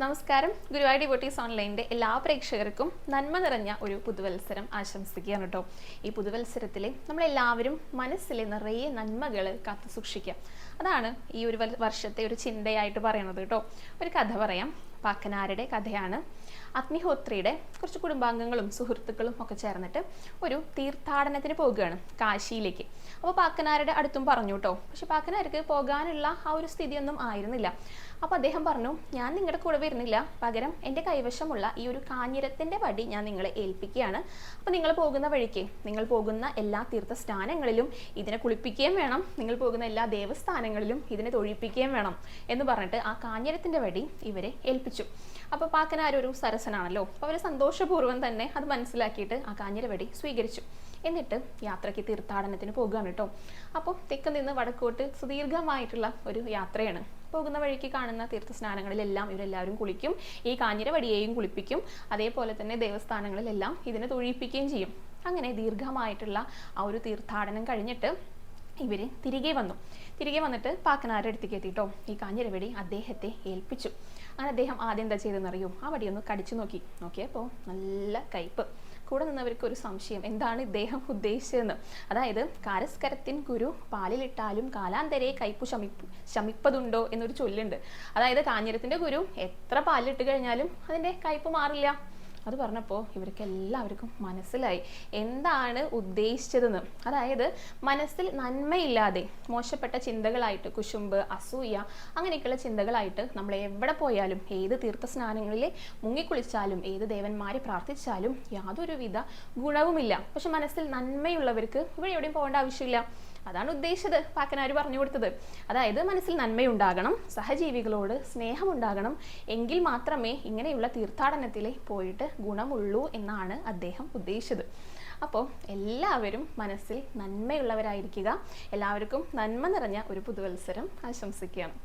നമസ്കാരം. ഗുരുവായൂർ ഡിവോട്ടീസ് ഓൺലൈന്റെ എല്ലാ പ്രേക്ഷകർക്കും നന്മ നിറഞ്ഞ ഒരു പുതുവത്സരം ആശംസിക്കുകയാണ് കേട്ടോ ഈ പുതുവത്സരത്തിൽ നമ്മളെല്ലാവരും മനസ്സിലെ നിറയെ നന്മകൾ കാത്തു സൂക്ഷിക്കുക. അതാണ് ഈ ഒരു വർഷത്തെ ഒരു ചിന്തയായിട്ട് പറയുന്നത് കേട്ടോ ഒരു കഥ പറയാം. പാക്കനാരുടെ കഥയാണ്. അഗ്നിഹോത്രിയുടെ കുറച്ച് കുടുംബാംഗങ്ങളും സുഹൃത്തുക്കളും ഒക്കെ ചേർന്നിട്ട് ഒരു തീർത്ഥാടനത്തിന് പോവുകയാണ് കാശിയിലേക്ക്. അപ്പോൾ പാക്കനാരുടെ അടുത്തും പറഞ്ഞു കേട്ടോ പക്ഷെ പാക്കനാർക്ക് പോകാനുള്ള ആ ഒരു സ്ഥിതിയൊന്നും ആയിരുന്നില്ല. അപ്പോൾ അദ്ദേഹം പറഞ്ഞു ഞാൻ നിങ്ങളുടെ കൂടെ വരുന്നില്ല. പകരം എന്റെ കൈവശമുള്ള ഈ ഒരു കാഞ്ഞിരത്തിന്റെ വടി ഞാൻ നിങ്ങളെ ഏൽപ്പിക്കുകയാണ്. അപ്പോൾ നിങ്ങൾ പോകുന്ന വഴിക്ക് നിങ്ങൾ പോകുന്ന എല്ലാ തീർത്ഥ സ്ഥാനങ്ങളിലും ഇതിനെ കുളിപ്പിക്കുകയും വേണം. നിങ്ങൾ പോകുന്ന എല്ലാ ദേവസ്ഥാനങ്ങളിലും ഇതിനെ തൊഴിപ്പിക്കുകയും വേണം. എന്ന് പറഞ്ഞിട്ട് ആ കാഞ്ഞിരത്തിന്റെ വടി ഇവരെ ഏൽപ്പിച്ചു. അപ്പോൾ പാക്കനാർ ഒരു സരസനാണല്ലോ. അപ്പോൾ അവർ സന്തോഷപൂർവം തന്നെ അത് മനസ്സിലാക്കിയിട്ട് ആ കാഞ്ഞിരവടി സ്വീകരിച്ചു. എന്നിട്ട് യാത്രയ്ക്ക് തീർത്ഥാടനത്തിന് പോകുകയാണ് കേട്ടോ അപ്പോൾ തെക്ക് നിന്ന് വടക്കോട്ട് സുദീർഘമായിട്ടുള്ള ഒരു യാത്രയാണ്. പോകുന്ന വഴിക്ക് കാണുന്ന തീർത്ഥസ്നാനങ്ങളിലെല്ലാം ഇവരെല്ലാവരും കുളിക്കും. ഈ കാഞ്ഞിരവടിയെയും കുളിപ്പിക്കും. അതേപോലെ തന്നെ ദേവസ്ഥാനങ്ങളിലെല്ലാം ഇതിനെ തൊഴിപ്പിക്കുകയും ചെയ്യും. അങ്ങനെ ദീർഘമായിട്ടുള്ള ആ ഒരു തീർത്ഥാടനം കഴിഞ്ഞിട്ട് ഇവർ തിരികെ വന്നു. തിരികെ വന്നിട്ട് പാക്കനാരുടെ അടുത്തേക്ക് എത്തിയിട്ടോ ഈ കാഞ്ഞിരവടി അദ്ദേഹത്തെ ഏൽപ്പിച്ചു. അങ്ങനെ അദ്ദേഹം ആദ്യം എന്താ ചെയ്തെന്നറിയോ ആ വടി ഒന്ന് കടിച്ചു നോക്കി. നോക്കിയപ്പോൾ നല്ല കയ്പ്. കൂടെ നിന്നവർക്ക് ഒരു സംശയം. എന്താണ് ഇദ്ദേഹം ഉദ്ദേശിച്ചതെന്ന്? അതായത് കാരസ്കരത്തിൻ കുരു പാലിലിട്ടാലും കാലാന്തരെ കയ്പു ശമിപ്പ് ശമിപ്പതുണ്ടോ എന്നൊരു ചൊല്ലുണ്ട്. അതായത് കാഞ്ഞിരത്തിന്റെ കുരു എത്ര പാലിലിട്ട് കഴിഞ്ഞാലും അതിന്റെ കയ്പ് മാറില്ല. അത് പറഞ്ഞപ്പോൾ ഇവർക്ക് എല്ലാവർക്കും മനസ്സിലായി. എന്താണ് ഉദ്ദേശിച്ചതെന്ന്? അതായത് മനസ്സിൽ നന്മയില്ലാതെ മോശപ്പെട്ട ചിന്തകളായിട്ട് കുശുമ്പ് അസൂയ അങ്ങനെയൊക്കെയുള്ള ചിന്തകളായിട്ട് നമ്മൾ എവിടെ പോയാലും ഏത് തീർത്ഥസ്നാനങ്ങളിൽ മുങ്ങിക്കുളിച്ചാലും ഏത് ദേവന്മാരെ പ്രാർത്ഥിച്ചാലും യാതൊരുവിധ ഗുണവുമില്ല. പക്ഷെ മനസ്സിൽ നന്മയുള്ളവർക്ക് ഇവിടെ എവിടെയും പോകേണ്ട ആവശ്യമില്ല. അതാണ് ഉദ്ദേശിച്ചത് പാക്കനാര് പറഞ്ഞു കൊടുത്തത്. അതായത് മനസ്സിൽ നന്മയുണ്ടാകണം സഹജീവികളോട് സ്നേഹമുണ്ടാകണം എങ്കിൽ മാത്രമേ ഇങ്ങനെയുള്ള തീർത്ഥാടനത്തിൽ പോയിട്ട് ഗുണമുള്ളൂ എന്നാണ് അദ്ദേഹം ഉദ്ദേശിച്ചത്. അപ്പോൾ എല്ലാവരും മനസ്സിൽ നന്മയുള്ളവരായിരിക്കുക എല്ലാവർക്കും നന്മ നിറഞ്ഞ ഒരു പുതുവത്സരം ആശംസിക്കുകയാണ്.